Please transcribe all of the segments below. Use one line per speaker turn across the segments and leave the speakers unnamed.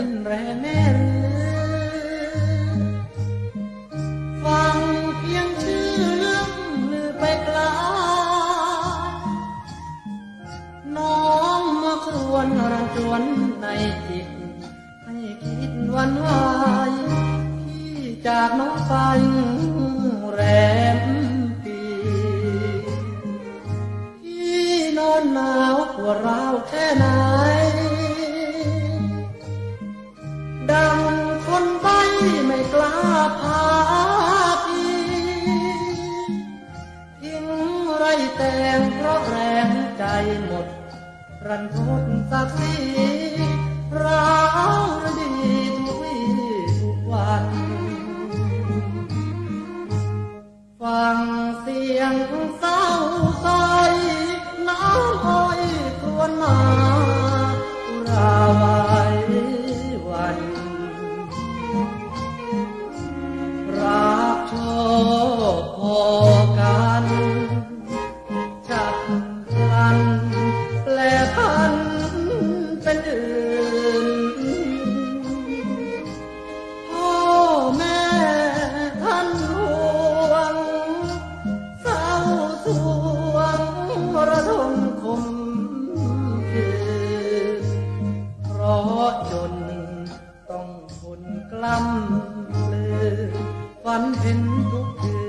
ิ้นแรงแน่ฟังเพียงชื่อเรื่องลือไปกลาน้องมาครวนรังวนในจิต ให้คิดวันวายพี่จากน้องไปแรมปีพี่นอนหนาวปวเราแค่ไหน ลาพาคีทิ้งไรแต่งเพราะแรงใจหมด รันทดสักทีร้าวดีทุกวีทุกวัน ฟังเสียง wann hin du bist.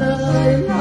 lời